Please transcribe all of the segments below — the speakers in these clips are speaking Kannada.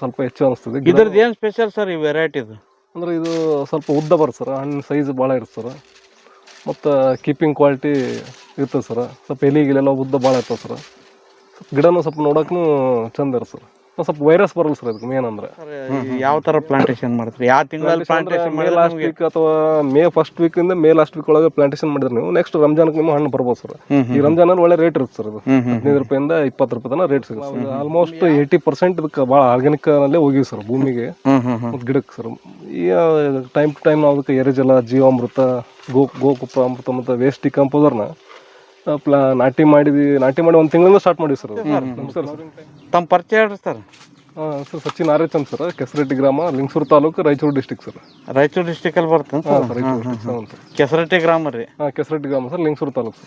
ಸ್ವಲ್ಪ ಹೆಚ್ಚು ಅನಿಸ್ತದೆ. ಇದ್ರದ್ದು ಏನು ಸ್ಪೆಷಲ್ ಸರ್ ಈ ವೆರೈಟಿದು ಅಂದ್ರೆ ಇದು ಸ್ವಲ್ಪ ಉದ್ದ ಬರುತ್ತೆ ಸರ್ ಹಣ್ಣು ಸೈಜ್ ಭಾಳ ಇರುತ್ತೆ ಸರ್ ಮತ್ತು ಕೀಪಿಂಗ್ ಕ್ವಾಲಿಟಿ ಇರ್ತದೆ ಸರ್ ಸ್ವಲ್ಪ ಎಲೆ ಗಿಲೆಲ್ಲ ಉದ್ದ ಭಾಳ ಇರ್ತದೆ ಸರ್ ಸ್ವಲ್ಪ ಗಿಡನೂ ಸ್ವಲ್ಪ ನೋಡೋಕ್ಕೂ ಚಂದ ಇರುತ್ತೆ ಸರ್ ಸ್ವಲ್ಪ ವೈರಸ್ ಬರಲ್ಲ ಸರ್ ಅದಕ್ಕೆ ಮೇನ್ ಅಂದ್ರೆ. ಯಾವ ತರ ಪ್ಲಾಂಟೇಶನ್ ಮಾಡ್ತೀರಿ? ಯಾವ ತಿಂಗಳಲ್ಲಿ ಪ್ಲಾಂಟೇಶನ್ ಮೇ ಲಾಸ್ಟ್ ವೀಕ್ ಅಥವಾ ಮೇ ಫಸ್ಟ್ ವೀಕ್ ಇಂದ ಮೇ ಲಾಸ್ಟ್ ವೀಕ್ ಒಳಗೆ ಪ್ಲಾಂಟೇಶನ್ ಮಾಡಿದ್ರೆ ನೀವು ನೆಕ್ಸ್ಟ್ ರಂಜಾನ್ಗೆ ನಿಮ್ಮ ಹಣ್ಣು ಬರ್ಬೋದು ಸರ್ ಈ ರಂಜಾನ್ ಅಲ್ಲಿ ಒಳ್ಳೆ ರೇಟ್ ಇರುತ್ತೆ ಸರ್ ಅದು. ಹದಿನೈದು ರೂಪಾಯಿಂದ ಇಪ್ಪತ್ತು ರೂಪಾಯಿ ತನಕ ರೇಟ್ ಸಿಗುತ್ತೆ ಆಲ್ಮೋಸ್ಟ್ ಏಯ್ಟಿ ಪರ್ಸೆಂಟ್ ಇದಕ್ಕೆ ಭಾಳ ಆರ್ಗ್ಯಾನಿಕ್ ಅಲ್ಲೇ ಹೋಗಿವಿ ಸರ್ ಭೂಮಿಗೆ. ಮತ್ತು ಗಿಡಕ್ಕೆ ಸರ್ ಈ ಟೈಮ್ ಟು ಟೈಮ್ ನಾವು ಅದಕ್ಕೆ ಎರೆಜಲ ಜೀವಾಮೃತ ಗೋ ಗೋಕುಪ್ಪ ಅಮೃತ ಮತ್ತು ವೇಸ್ಟ್ ಡಿಕಂಪೋಸರ್ನ ಪ್ಲಾ ನಾಟಿ ಮಾಡಿದ್ವಿ ನಾಟಿ ಮಾಡಿ ಒಂದು ತಿಂಗಳಿಂದ ಸ್ಟಾರ್ಟ್ ಮಾಡಿವಿ ಸರ್ ನಮಸ್ಕಾರ ತಮ್ಮ ಪರಿಚಯ ಹೇಳ್ರಿ ಸರ್? ಹಾಂ ಸರ್ ಸಚಿನ್ ಅಂತ ಸರ್ ಕೆಸರಟ್ಟಿ ಗ್ರಾಮ Lingasur taluk Raichur district sir. Raichur district ಅಲ್ಲಿ ಸರ್. ಕೆಸರಟ್ಟಿ ಗ್ರಾಮ ರೀ. ಹಾಂ ಕೆಸರಟ್ಟಿ ಗ್ರಾಮ ಸರ್ ಲಿಂಗಸೂರು ತಾಲೂಕು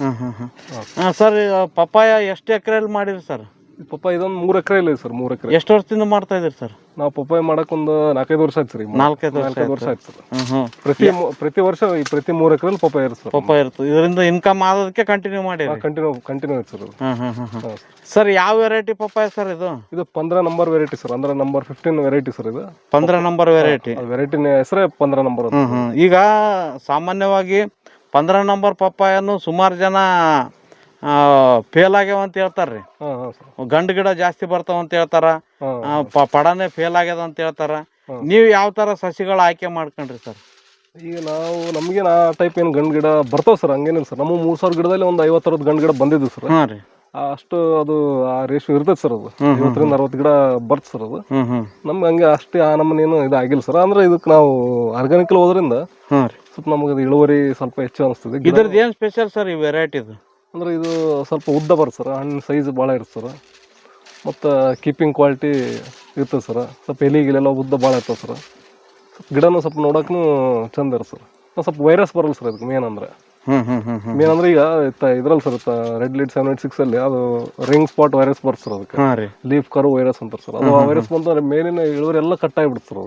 ಹಾಂ ಸರ್ ಪಪ್ಪಾಯ ಎಷ್ಟು ಎಕರೆಯಲ್ಲಿ ಮಾಡಿರಿ ಸರ್? ಪಪ್ಪ ಇದೊಂದು ಮೂರು ಎಕರೆ ಇಲ್ಲ ಸರ್ ಮೂರು ಎಕರೆ. ಎಷ್ಟು ವರ್ಷದಿಂದ ಮಾಡ್ತಾ ಇದ್ದೀರಿ ಸರ್? ನಾವು ಪಪ್ಪಾಯ ಮಾಡಕ್ ಒಂದು ನಾಲ್ಕೈದು ವರ್ಷ ಆಯ್ತು ಸರ್ ನಾಲ್ಕೈದು ವರ್ಷ ನಾಲ್ಕೈದು ವರ್ಷ ಆಯ್ತು. ಸರ್. ಹ್ಮ್ ಹ್ಮ್. ಪ್ರತಿ ಮೂ- ಪ್ರತಿ ವರ್ಷ ಈ ಪ್ರತಿ ಮೂರು ಎಕರೆಲಿ ಪಪ್ಪಾಯ ಇರುತ್ತೆ ಸರ್. ಪಪ್ಪಾಯ ಇರ್ತದೆ ಇದರಿಂದ ಇನ್ಕಮ್ ಆಗೋದಕ್ಕೆ ಕಂಟಿನ್ಯೂ ಮಾಡಿ ಕಂಟಿನ್ಯೂ ಕಂಟಿನ್ಯೂ ಆಯ್ತು ಸರ್ ಅದು. ಹ್ಮ್ ಹ್ಮ್ ಹ್ಮ್ ಹ್ಮ್. ಹಾಂ ಸರ್. ಯಾವ ವೆರೈಟಿ ಪಪ್ಪಾಯ ಸರ್ ಇದು? ಇದು ಪಂದ್ರ ನಂಬರ್ ವೆರೈಟಿ ಸರ್ ಅಂದ್ರೆ ನಂಬರ್ ಫಿಫ್ಟೀನ್ ವೆರೈಟಿ ಸರ್ ಇದು. ಪಂದ್ರ ನಂಬರ್ ವೆರೈಟಿ ವೆರೈಟಿನ ಹೆಸರೇ ಪಂದ್ರ ನಂಬರ್ ಹ್ಮ್ ಹ್ಮ್. ಈಗ ಸಾಮಾನ್ಯವಾಗಿ ಪಂದ್ರ ನಂಬರ್ ಪಪ್ಪಾಯನ್ನು ಸುಮಾರು ಜನ ಫೇಲ್ ಆಗ್ಯಾವ ಅಂತ ಹೇಳ್ತಾರ ರೀ ಗಂಡ ಗಂಡು ಜಾಸ್ತಿ ಬರ್ತಾವ ಅಂತ ಹೇಳ್ತಾರ. ಪಡಾನೆ ಫೇಲ್ ಆಗ್ಯದ ಅಂತ ಹೇಳ್ತಾರ. ನೀವು ಯಾವ ತರ ಸಸಿಗಳ ಆಯ್ಕೆ ಮಾಡ್ಕೊಂಡ್ರಿ ಸರ್ ಈಗ ನಾವು ನಮ್ಗೇನು ಆ ಟೈಪ್ ಏನು ಗಂಡ ಗಿಡ ಬರ್ತಾವೆ ಸರ್ ಹಂಗೇನಿಲ್ಲ ಸರ್ ನಮ್ಮ ಮೂರ್ ಸಾವಿರ ಗಿಡದಲ್ಲಿ ಒಂದು ಐವತ್ತರದ್ದು ಗಂಡ ಗಿಡ ಬಂದಿದ್ದು ಸರ್ ಅಷ್ಟು ಅದು ಆ ರೇಷು ಇರ್ತೈತೆ ಸರ್ ಅದು. ಐವತ್ತರಿಂದ ಅರವತ್ತು ಗಿಡ ಬರ್ತ ಸರ್ ಅದು. ನಮ್ಗೆ ಹಂಗೆ ಅಷ್ಟೇ ಆ ನಮ್ಮನೇನು ಇದು ಆಗಿಲ್ಲ ಸರ್ ಅಂದ್ರೆ ಇದಕ್ಕೆ ನಾವು ಆರ್ಗಾನಿಕಲ್ ಹೋದ್ರಿಂದ ಸ್ವಲ್ಪ ನಮಗೆ ಇಳುವರಿ ಸ್ವಲ್ಪ ಹೆಚ್ಚು ಅನಿಸ್ತದೆ. ಇದ್ರದ್ದು ಏನ್ ಸ್ಪೆಷಲ್ ಸರ್ ಈ ವೆರೈಟಿದು ಅಂದ್ರೆ ಇದು ಸ್ವಲ್ಪ ಉದ್ದ ಬರುತ್ತೆ ಸರ್ ಹಣ್ಣು ಸೈಜ್ ಭಾಳ ಇರುತ್ತೆ ಸರ್. ಮತ್ತು ಕೀಪಿಂಗ್ ಕ್ವಾಲಿಟಿ ಇರ್ತದೆ ಸರ್. ಸ್ವಲ್ಪ ಎಲೆಗಿಲೆಲ್ಲ ಉದ್ದ ಭಾಳ ಇರ್ತದೆ ಸರ್. ಸ್ವಲ್ಪ ಗಿಡನೂ ಸ್ವಲ್ಪ ನೋಡೋಕ್ಕೂ ಚಂದ ಇರುತ್ತೆ ಸರ್. ಸ್ವಲ್ಪ ವೈರಸ್ ಬರಲ್ಲ ಸರ್ ಅದಕ್ಕೆ ಮೇನ್ ಅಂದರೆ. ಮೇನ್ ಅಂದ್ರೆ ಈಗ ಇದ್ರಲ್ಲಿ sir red lead seven eight six ಅಲ್ಲಿ ಅದು ರಿಂಗ್ ಸ್ಪಾಟ್ ವೈರಸ್ ಬರ್ತದೆ ಸರ್ ಅದಕ್ಕೆ. ಲೀಫ್ ಕರು ವೈರಸ್ ಅಂತಾರೆ ಸರ್. ಅದು ವೈರಸ್ ಬಂದ್ರೆ ಮೇಲಿನ ಇಳುವರಿ ಎಲ್ಲ ಕಟ್ ಆಗಿಬಿಡ್ತು ಸರ್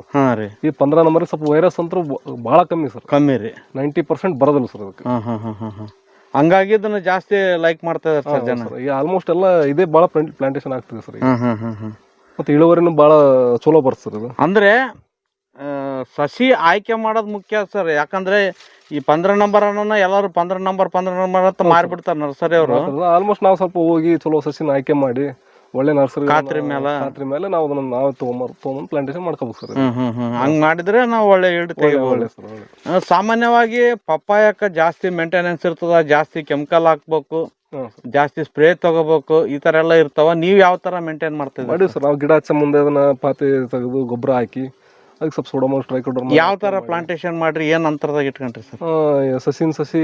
ಈ ಪಂದ್ರ ನಂಬರ್ ಸ್ವಲ್ಪ ವೈರಸ್ ಅಂತೂ ಭಾಳ ಕಮ್ಮಿ ಸರ್. ಕಮ್ಮಿ ರೀ. ನೈಂಟಿ ಪರ್ಸೆಂಟ್ ಬರೋದಿಲ್ಲ ಸರ್ ಅದಕ್ಕೆ. ಹಾ ಹಾ ಹಾ ಹಾ ಹಾ ಹಂಗಾಗಿ ಅದನ್ನ ಜಾಸ್ತಿ ಲೈಕ್ ಮಾಡ್ತಾ ಇದಾರೆ ಸರ್ ಜನ. ಈಗ ಆಲ್ಮೋಸ್ಟ್ ಎಲ್ಲ ಇದೇ ಭಾಳ ಪ್ಲಾಂಟೇಶನ್ ಆಗ್ತದೆ ಸರ್ ಈಗ. ಹ್ಮ್ ಹ್ಮ್ ಹ್ಮ್ ಹ್ಮ್. ಮತ್ತೆ ಇಳುವರಿನೂ ಭಾಳ ಚಲೋ ಬರ್ತದೆ ಇದು. ಅಂದ್ರೆ ಆ, ಸಸಿ ಆಯ್ಕೆ ಮಾಡೋದು ಮುಖ್ಯ ಸರ್. ಯಾಕಂದ್ರೆ ಈ ಪಂದ್ರ ನಂಬರ್ ಅನ್ನ ಎಲ್ಲರೂ ಪಂದ್ರ ನಂಬರ್ ಪಂದ್ರ ನಂಬರ್ ಅಂತ ಮಾರ್ಬಿಡ್ತಾರೆ ನರ್ಸರಿ ಅವರು. ಆಲ್ಮೋಸ್ಟ್ ನಾವು ಸ್ವಲ್ಪ ಹೋಗಿ ಚಲೋ ಸಸಿನ ಆಯ್ಕೆ ಮಾಡಿ ಒಳ್ಳೆ ನರ್ಸರಿ ಖಾತ್ರಿ ಮೇಲೆ? ಖಾತ್ರಿ ಮೇಲೆ ನಾವು ಅದನ್ನ ನಾವು ತೊಗೊಂಬರ್ ತೊಗೊಂಬಂದು ಪ್ಲಾಂಟೇಶನ್ ಮಾಡ್ಕೋಬೇಕು ಸರ್ ಹ್ಮ್ ಹ್ಮ್ ಹ್ಮ್. ಹಂಗ್ ಮಾಡಿದ್ರೆ ನಾವು ಒಳ್ಳೆ ತೆಗಿಬೋದು. ಒಳ್ಳೆ ಸರ್ ಒಳ್ಳೆ. ಸಾಮಾನ್ಯವಾಗಿ ಪಪ್ಪಾಯಕ್ಕೆ ಜಾಸ್ತಿ ಮೇಂಟೆನೆನ್ಸ್ ಇರ್ತದ ಜಾಸ್ತಿ ಕೆಮಿಕಲ್ ಹಾಕ್ಬೇಕು ಸರ್ ಜಾಸ್ತಿ ಸ್ಪ್ರೇ ತಗೋಬೇಕು ಈ ತರ ಎಲ್ಲ ಇರ್ತಾವ. ನೀವ್ ಯಾವ ತರ ಮೇಂಟೈನ್ ಮಾಡ್ತಿದ್ರಿ ಮಾಡಿವಿ ಸರ್ ನಾವು ಗಿಡ ಹಚ್ಚ ಮುಂದೆ ಅದನ್ನ ಪಾತಿ ತೆಗೆದು ಗೊಬ್ಬರ ಹಾಕಿ ಅದಕ್ಕೆ ಸ್ವಲ್ಪ ಸೋಡೋಮೋಸ್ ಟ್ರೈಕೋಡರ್ಮ ಯಾವ ತರ ಪ್ಲಾಂಟೇಶನ್ ಮಾಡ್ರಿ ಏನು ಅಂತರದಾಗ ಇಟ್ಕೊಂಡ್ರಿ ಸರ್? ಸಸಿನ ಸಸಿ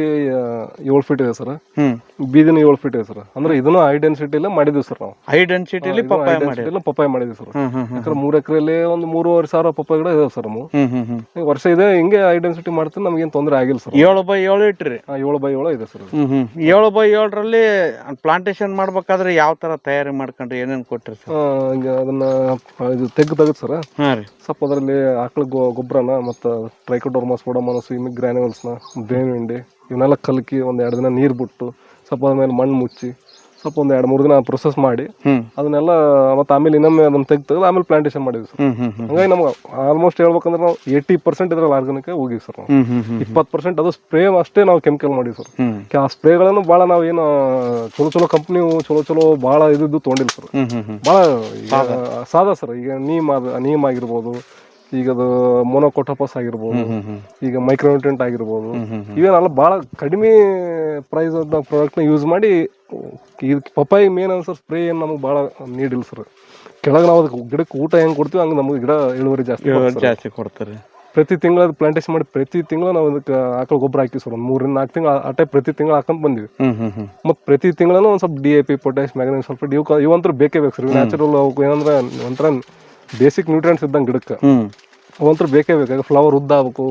ಏಳು ಫೀಟ್ ಇದೆ ಸರ್. ಹ್ಞೂ ಬೀದಿನ ಏಳು ಫೀಟ್ ಇದೆ ಸರ್. ಅಂದ್ರೆ ಇದನ್ನು ಹೈ ಡೆನ್ಸಿಟಿ ಇಲ್ಲ ಮಾಡಿದ್ವಿ ಸರ್ ನಾವು. ಹೈ ಡೆನ್ಸಿಟಿಲಿ ಪಪ್ಪಾಯ ಮಾಡಿ ಇಲ್ಲ ಪಪ್ಪಾಯ ಮಾಡಿದ್ವಿ ಸರ್. ಯಾಕಂದ್ರೆ ಮೂರು ಎಕರೆಯಲ್ಲಿ ಒಂದು ಮೂರುವರೆ ಸಾವಿರ ಪಪ್ಪಾಯ ಗಿಡ ಇದಾವೆ ಸರ್ ನಾವು ವರ್ಷ ಇದೆ ಹಿಂಗೆ ಹೈ ಡೆನ್ಸಿಟಿ ಮಾಡ್ತೀನಿ ನಮಗೇನು ತೊಂದರೆ ಆಗಿಲ್ಲ ಸರ್. ಏಳು ಬೈ ಏಳು ಇಟ್ರಿ. ಏಳು ಬೈ ಏಳು ಇದೆ ಸರ್ ಹ್ಞೂ ಏಳು ಬೈ ಏಳರಲ್ಲಿ ಪ್ಲಾಂಟೇಶನ್ ಮಾಡ್ಬೇಕಾದ್ರೆ ಯಾವ ತರ ತಯಾರಿ ಮಾಡ್ಕೊಂಡ್ರಿ ಏನೇನು ಕೊಟ್ಟಿರಿ ಸರ್? ಅದನ್ನ ಇದು ತೆಗ್ದು ತೆಗೆದು ಸರ್. ಹಾಂ ರೀ. ಸ್ವಲ್ಪ ಅದರಲ್ಲಿ ಆಕಳ ಗೊ ಗೊಬ್ಬರನ ಮತ್ತು ಟ್ರೈಕೋಡರ್ಮಾ ಸ್ಪೋಡಮನಸ್ ಇಮಿಕ್ ಗ್ರ್ಯಾನ್ಯೂಲ್ಸ್ನ ಬೇವಿನ ಹಿಂಡಿ ಇವನ್ನೆಲ್ಲ ಕಲಕಿ ಒಂದು ಎರಡು ದಿನ ನೀರು ಬಿಟ್ಟು ಸ್ವಲ್ಪ ಅದ್ರ ಮೇಲೆ ಮಣ್ಣು ಮುಚ್ಚಿ ಸ್ವಲ್ಪ ಒಂದು ಎರಡು ಮೂರು ದಿನ ಪ್ರೊಸೆಸ್ ಮಾಡಿ ಅದನ್ನೆಲ್ಲ ಮತ್ತೆ ಆಮೇಲೆ ಇನ್ನೊಮ್ಮೆ ಅದನ್ನ ತೆಗ್ದು ತೆಗೆದು ಆಮೇಲೆ ಪ್ಲಾಂಟೇಶನ್ ಮಾಡಿದ್ವಿ ಸರ್. ಹಂಗಾಗಿ ನಮ್ಗೆ ಆಲ್ಮೋಸ್ಟ್ ಹೇಳ್ಬೇಕಂದ್ರೆ ನಾವು ಏಯ್ಟಿ ಪರ್ಸೆಂಟ್ ಇದ್ರಲ್ಲಿ ಆರ್ಗಾನಿಕ್ ಹೋಗಿವಿ ಸರ್ ನಾವು. ಇಪ್ಪತ್ತು ಪರ್ಸೆಂಟ್ ಅದು ಸ್ಪ್ರೇ ಅಷ್ಟೇ ನಾವು ಕೆಮಿಕಲ್ ಮಾಡಿವಿ ಸರ್. ಆ ಸ್ಪ್ರೇಗಳನ್ನು ಭಾಳ ನಾವು ಏನು ಚಲೋ ಚಲೋ ಕಂಪ್ನಿ ಚಲೋ ಚಲೋ ಭಾಳ ಇದ್ದು ತೊಗೊಂಡಿಲ್ಲ ಸರ್. ಭಾಳ ಸಾದಾ. ಸರ್. ಈಗ ನೀಮ್ ಅದು ನೀಮ್ ಆಗಿರ್ಬೋದು ಈಗ ಅದು ಮೊನೋಕೊಟೋಪಸ್ ಆಗಿರ್ಬೋದು ಈಗ ಮೈಕ್ರೋನ್ಯೂಟ್ರೆಂಟ್ ಆಗಿರ್ಬೋದು ಇವೇನಲ್ಲ ಭಾಳ ಕಡಿಮೆ ಪ್ರೈಸ್ ಅಂತ ಪ್ರಾಡಕ್ಟ್ನ ಯೂಸ್ ಮಾಡಿ ಇದು ಪಪ್ಪಾಯಿ ಮೇನ್ ಅನ್ಸರ್ ಸ್ಪ್ರೇ ಏನು ನಮಗೆ ಭಾಳ ನೀಡಿಲ್ಲ ಸರ್ ಕೆಳಗೆ ನಾವು ಅದಕ್ಕೆ ಗಿಡಕ್ಕೆ ಊಟ ಹೆಂಗೆ ಕೊಡ್ತೀವಿ ಹಂಗೆ ನಮಗೆ ಗಿಡ ಇಳುವರಿ ಜಾಸ್ತಿ ಜಾಸ್ತಿ ಕೊಡ್ತಾರೆ. ಪ್ರತಿ ತಿಂಗಳು ಅದು ಪ್ಲಾಂಟೇಶನ್ ಮಾಡಿ ಪ್ರತಿ ತಿಂಗಳು ನಾವು ಅದಕ್ಕೆ ಆಕಳು ಗೊಬ್ಬರ ಹಾಕಿ ಸರ್ ಒಂದು ಮೂರಿಂದ ನಾಲ್ಕು ತಿಂಗಳು ಆ ಟೈಪ್ ಪ್ರತಿ ತಿಂಗಳು ಹಾಕೊಂಡ್ ಬಂದಿವಿ. ಮತ್ತು ಪ್ರತಿ ತಿಂಗಳೂ ಒಂದು ಸ್ವಲ್ಪ D A P potash magnesium ಸ್ವಲ್ಪ ಇವು ಇವಂತೂ ಬೇಕೇ ಬೇಕು ಸರ್ ನ್ಯಾಚುರಲ್ ಅವು ಏನಂದ್ರೆ ಒಂಥರ ಬೇಸಿಕ್ ನ್ಯೂಟ್ರಿಯೆಂಟ್ಸ್ ಇದ್ದಂಗೆ ಗಿಡಕ್ಕೆ. ಅವಂತೂ ಬೇಕೇ ಬೇಕು. ಫ್ಲವರ್ ಉದ್ದ ಆಗಬೇಕು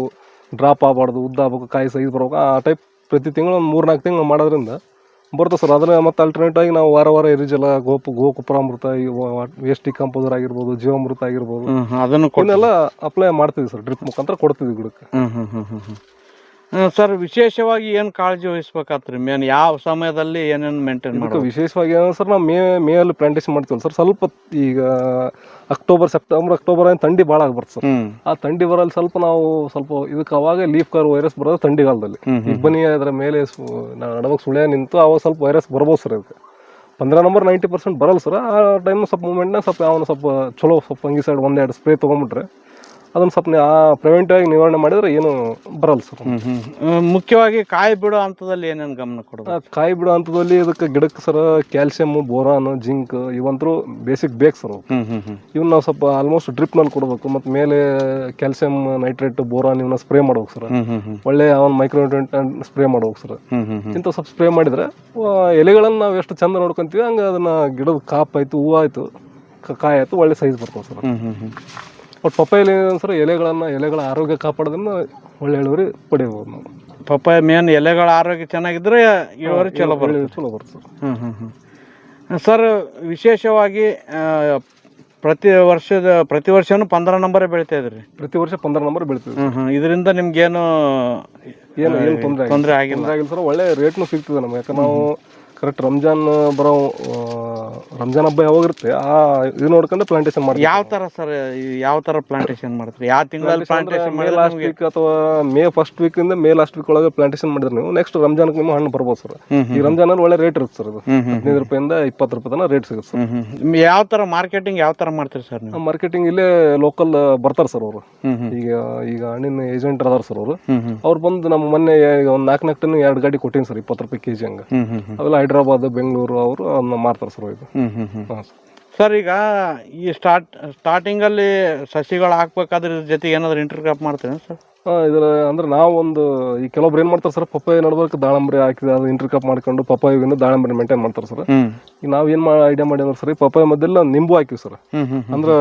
ಡ್ರಾಪ್ ಆಗಬಾರ್ದು ಉದ್ದ ಆಗ್ಬೇಕು ಕಾಯಿ ಸೈಜ್ ಬರ್ಬೇಕು. ಆ ಟೈಪ್ ಪ್ರತಿ ತಿಂಗಳು ಒಂದು ಮೂರು ನಾಲ್ಕು ತಿಂಗಳು ಮಾಡೋದ್ರಿಂದ ಬರ್ತದೆ ಸರ್. ಅದನ್ನ ಮತ್ತೆ ಅಲ್ಟರ್ನೇಟ್ ಆಗಿ ನಾವು ವಾರ ವಾರ ಎರಿಜಲ ಗೋಪು ಗೋಕುಪ್ರಾಮೃತ ವೇಸ್ಟ್ ಕಂಪೋಸರ್ ಆಗಿರ್ಬೋದು ಜೀವಾಮೃತ ಆಗಿರ್ಬೋದು. ಅದನ್ನು ಕೊನೆಲ್ಲ ಅಪ್ಲೈ ಮಾಡ್ತೀವಿ ಸರ್. ಡ್ರಿಪ್ ಮುಖಾಂತರ ಕೊಡ್ತೀವಿ ಗಿಡಕ್ಕೆ. ಸರ್ ವಿಶೇಷವಾಗಿ ಏನು ಕಾಳಜಿ ವಹಿಸ್ಬೇಕಾತ್ರಿ? ಮೇನ್ ಯಾವ ಸಮಯದಲ್ಲಿ ಏನೇನು ಮೇಂಟೈನ್ ಮಾಡೋದು? ವಿಶೇಷವಾಗಿ ಏನಂದ್ರೆ ಸರ್ ನಾವು ಮೇ ಮೇಯಲ್ಲಿ ಪ್ಲಾಂಟೇಶನ್ ಮಾಡ್ತೀವಲ್ಲ ಸರ್ ಸ್ವಲ್ಪ ಈಗ ಅಕ್ಟೋಬರ್ ಸೆಪ್ಟೆಂಬರ್ ಅಕ್ಟೋಬರ್ ಏನು ಥಂಡಿ ಭಾಳ ಆಗ್ಬಾರ್ದು ಸರ್. ಆ ಥಂಡಿ ಬರಲ್ಲಿ ಸ್ವಲ್ಪ ನಾವು ಸ್ವಲ್ಪ ಇದಕ್ಕೆ ಅವಾಗ ಲೀಫ್ ಕಾರ್ ವೈರಸ್ ಬರೋದು ಥಂಡಿಗಾಲದಲ್ಲಿ. ಇಬ್ಬನಿ ಅದರ ಮೇಲೆ ನಡವಾಗ ಸುಳ್ಯ ನಿಂತು ಅವಾಗ ಸ್ವಲ್ಪ ವೈರಸ್ ಬರ್ಬೋದು ಸರ್ ಅದಕ್ಕೆ ಪಂದ್ರ ನಂಬರ್ ನೈಂಟಿ ಪರ್ಸೆಂಟ್ ಬರಲ್ಲ ಸರ್ ಆ ಟೈಮ್ ಸ್ವಲ್ಪ ಮೂಮೆಂಟ್ನ ಸ್ವಲ್ಪ ಅವನು ಸ್ವಲ್ಪ ಚಲೋ ಸ್ವಲ್ಪ ಫಂಗಿಸೈಡ್ ಒಂದೆರಡು ಸ್ಪ್ರೇ ತೊಗೊಂಬಿಟ್ರೆ ಅದನ್ನು ಸ್ವಲ್ಪ ಆ ಪ್ರಿವೆಂಟಿವ್ ಆಗಿ ನಿವಾರಣೆ ಮಾಡಿದ್ರೆ ಏನು ಬರಲ್ಲ ಸರ್. ಮುಖ್ಯವಾಗಿ ಕಾಯಿ ಬಿಡೋ ಹಂತದಲ್ಲಿ ಏನೇನು ಗಮನ ಕೊಡೋದು ಕಾಯಿ ಬಿಡೋ ಹಂತದಲ್ಲಿ ಇದಕ್ಕೆ ಗಿಡಕ್ಕೆ ಸರ್ ಕ್ಯಾಲ್ಸಿಯಮ್ ಬೋರಾನ್ ಜಿಂಕ್ ಇವಂತರೂ ಬೇಸಿಕ್ ಬೇಕು ಸರ್ ಇವನ್ನ ನಾವು ಸ್ವಲ್ಪ ಆಲ್ಮೋಸ್ಟ್ ಡ್ರಿಪ್ನಲ್ಲಿ ಕೊಡಬೇಕು. ಮತ್ತೆ ಮೇಲೆ ಕ್ಯಾಲ್ಸಿಯಂ ನೈಟ್ರೇಟ್ ಬೋರಾನ್ ಇವನ್ನ ಸ್ಪ್ರೇ ಮಾಡ್ಬೇಕು ಸರ್. ಒಳ್ಳೆ ಅವನ್ ಮೈಕ್ರೋನ್ಯೂಟ್ರೆಂಟ್ ಸ್ಪ್ರೇ ಮಾಡ್ಬೇಕು ಸರ್. ಇಂಥ ಸ್ವಲ್ಪ ಸ್ಪ್ರೇ ಮಾಡಿದ್ರೆ ಎಲೆಗಳನ್ನು ನಾವು ಎಷ್ಟು ಚಂದ ನೋಡ್ಕೊಂತೀವಿ ಹಂಗೆ ಅದನ್ನ ಗಿಡದ ಕಾಪ್ ಆಯ್ತು ಹೂವು ಆಯ್ತು ಕ- ಕಾಯಿ ಆಯ್ತು ಒಳ್ಳೆ ಸೈಜ್ ಬರ್ತವೆ ಸರ್. ಬಟ್ ಪಪ್ಪಾಯಲ್ಲಿ ಏನಂದ್ರೆ ಎಲೆಗಳನ್ನು ಎಲೆಗಳ ಆರೋಗ್ಯ ಕಾಪಾಡೋದನ್ನ ಒಳ್ಳೆ ಇಳುವರಿ ಪಡೆಯಬಹುದು ನಾವು. ಪಪ್ಪಾಯ ಮೇನ್ ಎಲೆಗಳ ಆರೋಗ್ಯ ಚೆನ್ನಾಗಿದ್ರೆ ಇಳುವರಿ ಚಲೋ ಬರುತ್ತೆ ಚಲೋ ಬರುತ್ತೆ ಸರ್ ಹ್ಮ್ ಹ್ಮ್ ಹ್ಮ್. ಸರ್ ವಿಶೇಷವಾಗಿ ಆ, ಪ್ರತಿ ವರ್ಷದ ಪ್ರತಿ ವರ್ಷನೂ ಪಂದ್ರ ನಂಬರೇ ಬೆಳಿತಾ ಇದ್ರಿ? ಪ್ರತಿ ವರ್ಷ ಪಂದ್ರ ನಂಬರ್ ಬೆಳಿತೀವಿ ಹ್ಮ್ ಹ್ಮ್. ಇದರಿಂದ ನಿಮ್ಗೇನು ಏನು ಏನು ತೊಂದರೆ ತೊಂದರೆ ಆಗಿಲ್ಲ. ತೊಂದರೆ ಆಗಿಲ್ಲ ಸರ್. ಒಳ್ಳೆ ರೇಟ್ನು ಸಿಗ್ತದೆ ನಮ್ಗೆ. ಯಾಕಂದ್ರೆ ನಾವು ಕರೆಕ್ಟ್ ರಂಜಾನ್ ಬರೋ ಆ, ರಂಜಾನ್ ಹಬ್ಬ ಯಾವಾಗ ಇರುತ್ತೆ? ಆ ಇದು ನೋಡ್ಕೊಂಡು ಪ್ಲಾಂಟೇಶನ್ ಮಾಡ್ತೀವಿ. ಯಾವ ತರ ಸರ್ ಯಾವ ತರ ಪ್ಲಾಂಟೇಶನ್ ಮಾಡ್ತೀರಿ? ಯಾವ ತಿಂಗಳಲ್ಲಿ ಪ್ಲಾಂಟೇಶನ್ ಮೇ ಲಾಸ್ಟ್ ವೀಕ್ ಅಥವಾ ಮೇ ಫಸ್ಟ್ ವೀಕ್ ಇಂದ ಮೇ ಲಾಸ್ಟ್ ವೀಕ್ ಒಳಗೆ ಪ್ಲಾಂಟೇಶನ್ ಮಾಡಿದ್ರೆ ನೀವು ನೆಕ್ಸ್ಟ್ ರಂಜಾನ್ ನಿಮ್ಮ ಹಣ್ಣು ಬರ್ಬೋದು ಸರ್. ಈ ಈ ರಂಜಾನಲ್ಲಿ ಒಳ್ಳೆ ರೇಟ್ ಇರುತ್ತೆ ಸರ್ ಅದು. ಹದಿನೈದು ರೂಪಾಯಿಂದ ಇಪ್ಪತ್ತು ರೂಪಾಯಿ ತನಕ ರೇಟ್ ಸಿಗುತ್ತೆ ಸರ್. ಯಾವ ತರ ಮಾರ್ಕೆಟಿಂಗ್ ಯಾವ ತರ ಮಾಡ್ತೀರಿ ಸರ್ ನೀವು? ಮಾರ್ಕೆಟಿಂಗ್ ಇಲ್ಲೇ ಲೋಕಲ್ ಬರ್ತಾರೆ ಸರ್ ಅವರು. ಈಗ ಈಗ ಹಣ್ಣಿನ ಏಜೆಂಟ್ ಅದಾರ ಸರ್ ಅವರು. ಅವ್ರು ಬಂದು ನಮ್ಮ ಮೊನ್ನೆ ಒಂದು ನಾಲ್ಕು ನಾಲ್ಕು ಟನ್ ಎರಡು ಗಾಡಿ ಕೊಟ್ಟಿನಿ ಸರ್ ಇಪ್ಪತ್ತು ರೂಪಾಯಿ ಕೆ ಜಿ ಹಂಗೆ ಅವೆಲ್ಲ ಹೈದ್ರಾಬಾದ್ ಬೆಂಗಳೂರು ಅವರು ಅದನ್ನ ಮಾರ್ತಾರೆ ಸರ್ ಇದು. ಸರ್ ಈಗ ಈ ಸ್ಟಾರ್ಟ್ ಸ್ಟಾರ್ಟಿಂಗಲ್ಲಿ ಸಸಿಗಳು ಹಾಕ್ಬೇಕಾದ್ರೆ ಇದ್ರ ಜೊತೆಗೆ ಏನಾದ್ರು ಇಂಟರ್ ಕ್ರಾಪ್ ಮಾಡ್ತೀರಾ ಸರ್? ಹಾಂ ಇದರ ಅಂದ್ರೆ ನಾವು ಒಂದು ಈ ಕೆಲವೊಬ್ರು ಏನು ಮಾಡ್ತಾರೆ ಸರ್ ಪಪ್ಪಾಯಿ ನಡ್ಬೇಕು ದಾಳಂಬರಿ ಹಾಕಿದ ಅದು ಇಂಟರ್ ಕಪ್ ಮಾಡ್ಕೊಂಡು ಪಪ್ಪಾಯಿಗಿಂದ ದಾಳಂಬರಿ ಮೇಂಟೈನ್ ಮಾಡ್ತಾರೆ ಸರ್. ಈಗ ನಾವು ಏನು ಐಡಿಯಾ ಮಾಡಿ ಅಂದ್ರೆ ಸರ್ ಈ ಪಪ್ಪಾಯಿ ಮದ್ದೆಲ್ಲ ನಿಂಬು ಹಾಕಿವಿ ಸರ್. ಅಂದ್ರೆ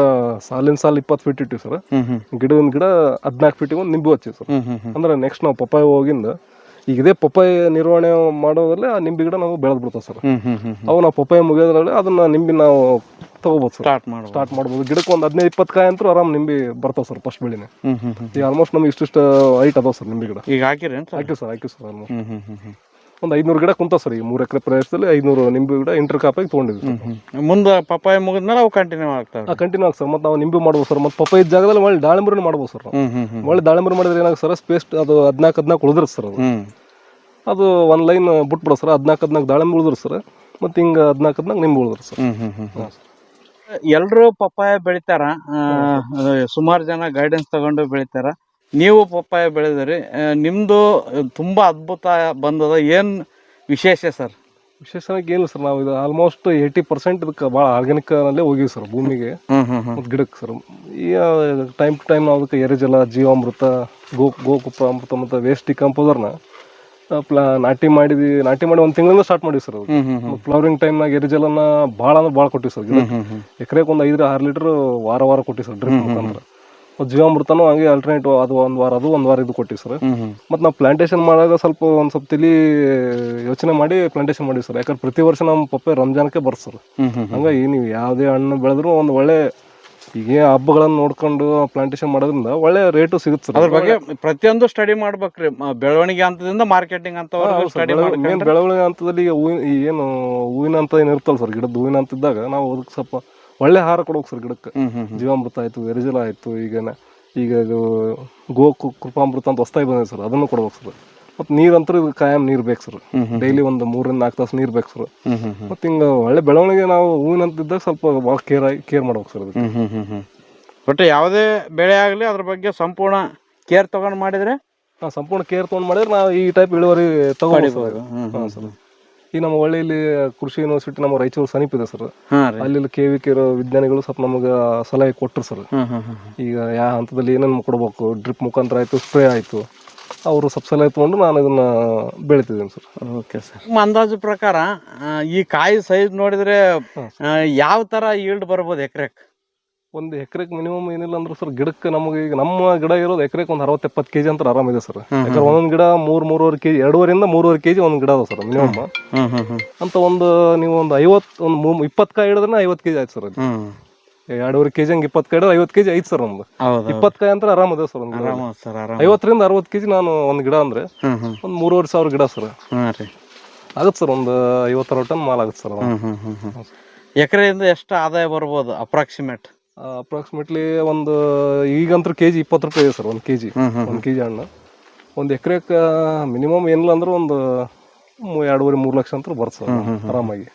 ಸಾಲಿನ ಸಾಲ್ ಇಪ್ಪತ್ತು ಫೀಟ್ ಇಟ್ಟಿವಿ ಸರ್. ಹ್ಮ್ ಹ್ಮ್. ಗಿಡದ ಗಿಡ ಹದಿನಾಲ್ಕು ಫೀಟಿಗೆ ಒಂದು ನಿಂಬು ಹಚ್ಚಿವಿ ಸರ್. ಅಂದ್ರೆ ನೆಕ್ಸ್ಟ್ ನಾವು ಪಪ್ಪಾಯಿ ಹೋಗಿಂದ ಈಗ ಇದೇ ಪಪ್ಪಾಯ ನಿರ್ವಹಣೆ ಮಾಡೋದ್ರಲ್ಲಿ ಆ ನಿಂಬೆ ಗಿಡ ನಾವು ಬೆಳೆದ್ ಬಿಡ್ತಾವೆ ಸರ್. ಅವು ನಾವು ಪಪ್ಪಾಯ ಮುಗಿಯೋದ್ರಲ್ಲಿ ಅದನ್ನ ನಿಂಬೆ ನಾವು ತಗೋಬೋದು ಸರ್. ಸ್ಟಾರ್ಟ್ ಮಾಡಿ ಸ್ಟಾರ್ಟ್ ಮಾಡ್ಬೋದು. ಗಿಡಕ್ಕೆ ಒಂದು ಹದಿನೈದು ಇಪ್ಪತ್ತು ಕಾಯಿ ಅಂತೂ ಆರಾಮ್ ನಿಂಬೆ ಬರ್ತಾವೆ ಸರ್ ಫಸ್ಟ್ ಬೆಳಿನೇ. ಈಗ ಆಲ್ಮೋಸ್ಟ್ ನಮ್ಗೆ ಇಷ್ಟಿಷ್ಟು ಹೈಟ್ ಅದಾವೆ ಸರ್ ನಿಂಬೆ ಗಿಡ. ಈಗ ಹಾಕಿರೇನು ಸರ್? ಹಾಕಿವಿ ಸರ್ ಹಾಕಿವಿ ಸರ್ ಆಲ್ಮೋಸ್ಟ್ ಒಂದು ಐನೂರು ಗಿಡ ಕುಂತ ಸರ್ ಈ ಮೂರು ಎಕರೆ ಪ್ರದೇಶದಲ್ಲಿ ಐನೂರು ನಿಂಬೆ ಗಿಡ ಇಂಟರ್ ಕಾಪಾಗಿ ತೊಗೊಂಡಿದ್ವಿ ಮುಂದೆ ಪಪ್ಪಾಯ ಮುಗಿದ್ಮೇಲೆ ಅವು ಕಂಟಿನ್ಯೂ ಆಗ್ತಾವೆ ಕಂಟಿನ್ಯೂ ಆಗಿ ಸರ್ ಮತ್ತು ನಾವು ನಿಂಬೆ ಮಾಡ್ಬೋದು ಸರ್. ಮತ್ತೆ ಪಪ್ಪಾಯ ಜಾಗದಲ್ಲಿ ಒಳ್ಳೆ ದಾಳಿಂಬರಿನೂ ಮಾಡ್ಬೋದು ಸರ್ ಒಳ್ಳೆ ದಾಳಿಂಬರಿ ಮಾಡಿದ್ರೆ ಏನಾಗ ಸರ್? ಸ್ಪೇಸ್ ಅದು ಹದಿನಾಲ್ಕು ಹದಿನಾಲ್ಕು ಉಳಿದ್ರೆ ಸರ್ ಅದು. ಅದು ಒಂದು ಲೈನ್ ಬಿಟ್ಬಿಡೋ ಸರ್. ಹದಿನಾಲ್ಕು ಹದಿನಾಲ್ಕು ದಾಳಿಂಬೆ ಉಳಿದ್ರು ಸರ್. ಮತ್ತೆ ಹಿಂಗೆ ಹದಿನಾಲ್ಕು ಹದಿನಾಲ್ಕು ನಿಂಬೆ ಉಳಿದ್ರು ಸರ್. ಎಲ್ಲರೂ ಪಪ್ಪಾಯ ಬೆಳಿತಾರ? ಸುಮಾರು ಜನ ಗೈಡೆನ್ಸ್ ತಗೊಂಡು ಬೆಳಿತಾರ. ನೀವು ಪಪ್ಪಾಯ ಬೆಳೆದಿರಿ ನಿಮ್ಮದು ತುಂಬ ಅದ್ಭುತ ಬಂದದ ಏನು ವಿಶೇಷ ಸರ್? ವಿಶೇಷವಾಗಿ ಏನು ಸರ್ ನಾವು ಇದು ಆಲ್ಮೋಸ್ಟ್ ಏಯ್ಟಿ ಪರ್ಸೆಂಟ್ ಇದಕ್ಕೆ ಭಾಳ ಆರ್ಗ್ಯಾನಿಕ್ನಲ್ಲೇ ಹೋಗಿವಿ ಸರ್ ಭೂಮಿಗೆ. ಮತ್ತು ಗಿಡಕ್ಕೆ ಸರ್ ಈ ಟೈಮ್ ಟು ಟೈಮ್ ನಾವು ಅದಕ್ಕೆ ಎರೆಜಲ ಜೀವಾಮೃತ ಗೋ ಗೋಕುಪ್ಪ ಅಮೃತ ಮತ್ತು ವೇಸ್ಟ್ ಡಿಕಂಪೋಸರ್ನ ಪ್ಲಾ ನಾಟಿ ಮಾಡಿದ್ವಿ ನಾಟಿ ಮಾಡಿ ಒಂದು ತಿಂಗಳಿಂದ ಸ್ಟಾರ್ಟ್ ಮಾಡಿವಿ ಸರ್ ಫ್ಲವರಿಂಗ್ ಟೈಮ್ನಾಗ ಎರೆಜಲನ ಭಾಳ ಅಂದ್ರೆ ಭಾಳ ಕೊಟ್ಟಿವಿ ಸರ್ ಎಕರೆಗೆ ಒಂದು ಐದರ ಆರು ಲೀಟ್ರ್ ವಾರ ವಾರ ಕೊಟ್ಟಿವಿ ಸರ್ ಡ್ರಿಪ್ ಮುಖಾಂತರ. ಜೀವಾಮೃತನೂ ಹಂಗೆ ಅಲ್ಟರ್ನೇಟ್ ಅದು ಒಂದು ವಾರ ಅದು ಒಂದು ವಾರ ಇದು ಕೊಟ್ಟಿವಿ ಸರ್. ಮತ್ತು ನಾವು ಪ್ಲಾಂಟೇಶನ್ ಮಾಡಾಗ ಸ್ವಲ್ಪ ಒಂದು ಸ್ವಲ್ಪ ತಿಳಿ ಯೋಚನೆ ಮಾಡಿ ಪ್ಲಾಂಟೇಶನ್ ಮಾಡಿವಿ ಸರ್. ಯಾಕಂದ್ರೆ ಪ್ರತಿ ವರ್ಷ ನಮ್ಮ ಪಪ್ಪೆ ರಂಜಾನಕ್ಕೆ ಬರ್ತ ಸರ್. ಹಂಗಾಗಿ ನೀವು ಯಾವುದೇ ಹಣ್ಣು ಬೆಳೆದ್ರು ಒಂದು ಒಳ್ಳೆ ಈಗ ಹಬ್ಬಗಳನ್ನು ನೋಡ್ಕೊಂಡು ಪ್ಲಾಂಟೇಶನ್ ಮಾಡೋದ್ರಿಂದ ಒಳ್ಳೆ ರೇಟು ಸಿಗುತ್ತೆ ಸರ್. ಅದ್ರ ಬಗ್ಗೆ ಪ್ರತಿಯೊಂದು ಸ್ಟಡಿ ಮಾಡ್ಬೇಕ್ರಿ. ಬೆಳವಣಿಗೆ ಹಂತದಿಂದ ಮಾರ್ಕೆಟಿಂಗ್ ಅಂತ ಮೇನ್ ಬೆಳವಣಿಗೆ ಹಂತದಲ್ಲಿ ಈಗ ಹೂವಿನ ಏನು ಹೂವಿನ ಅಂತ ಏನು ಇರ್ತಲ್ಲ ಸರ್? ಗಿಡದ ಹೂವಿನ ಅಂತ ಇದ್ದಾಗ ನಾವು ಅದಕ್ಕೆ ಸ್ವಲ್ಪ ಒಳ್ಳೆ ಆಹಾರ ಕೊಡೋಕೆ ಸರ್ ಗಿಡಕ್ಕೆ. ಜೀವಾಮೃತ ಆಯಿತು ಎರಿಜಲ ಆಯಿತು ಈಗ ಈಗ ಇದು ಗೋ ಕೃಪಾಮೃತ ಅಂತ ಹೊಸ್ತಾಗಿ ಬಂದಿದೆ ಸರ್ ಅದನ್ನು ಕೊಡ್ಬೇಕು ಸರ್. ಮತ್ತು ನೀರಂತೂ ಇದು ಕಾಯಂ ನೀರು ಬೇಕು ಸರ್. ಡೈಲಿ ಒಂದು ಮೂರಿಂದ ನಾಲ್ಕು ತಾಸು ನೀರು ಬೇಕು ಸರ್. ಮತ್ತು ಹಿಂಗೆ ಒಳ್ಳೆ ಬೆಳವಣಿಗೆ ನಾವು ಹೂವಿನಂತಿದ್ದಾಗ ಸ್ವಲ್ಪ ಭಾಳ ಕೇರ್ ಆಗಿ ಕೇರ್ ಮಾಡ್ಬೇಕು ಸರ್ ಅದಕ್ಕೆ. ಒಟ್ಟು ಯಾವುದೇ ಬೆಳೆ ಆಗಲಿ ಅದ್ರ ಬಗ್ಗೆ ಸಂಪೂರ್ಣ ಕೇರ್ ತಗೊಂಡು ಮಾಡಿದ್ರೆ? ನಾವು ಸಂಪೂರ್ಣ ಕೇರ್ ತೊಗೊಂಡು ಮಾಡಿದ್ರೆ ನಾವು ಈ ಟೈಪ್ ಇಳುವರಿ ತಗೋಬೋದು ಹಾಂ ಸರ್. ಈ ನಮ್ಮ ಒಳ್ಳೆಯಲ್ಲಿ ಕೃಷಿ ಯೂನಿವರ್ಸಿಟಿ ನಮ್ಮ ರಾಯಚೂರು ಸಮೀಪ ಇದೆ ಸರ್ ಅಲ್ಲಿ ಕೆ ವಿ ಕೆ ಇರೋ ವಿಜ್ಞಾನಿಗಳು ಸ್ವಲ್ಪ ನಮಗೆ ಸಲಹೆ ಕೊಟ್ಟರು ಸರ್ ಈಗ ಯಾವ ಹಂತದಲ್ಲಿ ಏನೇನು ಕೊಡಬೇಕು? ಡ್ರಿಪ್ ಮುಖಾಂತರ ಆಯಿತು ಸ್ಪ್ರೇ ಆಯಿತು. ಅವರು ಸ್ವಲ್ಪ ಸಲಹೆ ತೊಗೊಂಡು ನಾನು ಇದನ್ನ ಬೆಳಿತಿದ್ದೀನಿ ಸರ್ ಓಕೆ ಸರ್ ನಿಮ್ಮ ಅಂದಾಜು ಪ್ರಕಾರ ಈ ಕಾಯಿ ಸೈಜ್ ನೋಡಿದ್ರೆ ಯಾವ ತರ ಈಲ್ಡ್ ಬರ್ಬೋದು ಎಕರೆಕ್? ಒಂದು ಎಕರೆಗೆ ಮಿನಿಮಮ್ ಏನಿಲ್ಲ ಅಂದ್ರೆ ಸರ್ ಗಿಡಕ್ಕೆ ನಮಗೆ ಈಗ ನಮ್ಮ ಗಿಡ ಇರೋದು ಎಕರೆಗೆ ಒಂದು ಅರವತ್ತು ಎಪ್ಪತ್ತು ಕೆಜಿ ಅಂತ ಆರಾಮಿದೆ ಸರ್. ಯಾಕಂದ್ರೆ ಒಂದೊಂದು ಗಿಡ ಮೂರು ಮೂರುವರೆ ಕೆಜಿ ಎರಡೂವರೆಯಿಂದ ಮೂರುವರೆ ಕೆಜಿ ಒಂದು ಗಿಡ ಅದ ಸರ್ ಮಿನಿಮಮ್. ಅಂತ ಒಂದು ನೀವು ಒಂದು ಐವತ್ತು ಒಂದು ಮೂ ಇಪ್ಪತ್ತು ಕಾಯಿ ಹಿಡಿದ್ರೆ ಐವತ್ತು ಕೆಜಿ ಆಯ್ತು ಸರ್ ಅದು. ಕೆ ಎರಡೂವರೆ ಕೆಜಿ ಹಂಗೆ ಇಪ್ಪತ್ತು ಕಾಯಿ ಐವತ್ತು ಕೆಜಿ ಐತೆ ಸರ್ ನಮ್ದು. ಹೌದು ಇಪ್ಪತ್ತು ಕಾಯಿ ಅಂದ್ರೆ ಆರಾಮ ಇದೆ ಸರ್ ಒಂದು ಐವತ್ತರಿಂದ ಅರವತ್ತು ಕೆಜಿ ನಾನು ಒಂದು ಗಿಡ ಅಂದ್ರೆ ಒಂದು ಮೂರುವರೆ ಸಾವಿರ ಗಿಡ ಸರ್. ಆಗುತ್ತೆ ಸರ್ ಒಂದು ಐವತ್ತಾರು ಟನ್ ಮಾಲ್ ಆಗುತ್ತೆ ಸರ್ ಎಕರೆಯಿಂದ ಎಷ್ಟು ಆದಾಯ ಬರ್ಬೋದು ಅಪ್ರಾಕ್ಸಿಮೇಟ್? ಅಪ್ರಾಕ್ಸಿಮೇಟ್ಲಿ ಒಂದು ಈಗಂತೂ ಕೆ ಜಿ ಇಪ್ಪತ್ತು ರೂಪಾಯಿ ಇದೆ ಸರ್ ಒಂದು ಕೆ ಜಿ ಒಂದು ಕೆ ಜಿ ಹಣ್ಣು. ಒಂದು ಎಕರೆಗೆ ಮಿನಿಮಮ್ ಏನಿಲ್ಲ ಅಂದ್ರೆ ಒಂದು ಎರಡೂವರೆ ಮೂರು ಲಕ್ಷ ಅಂತ ಬರ್ತದೆ ಸರ್ ಆರಾಮಾಗಿ.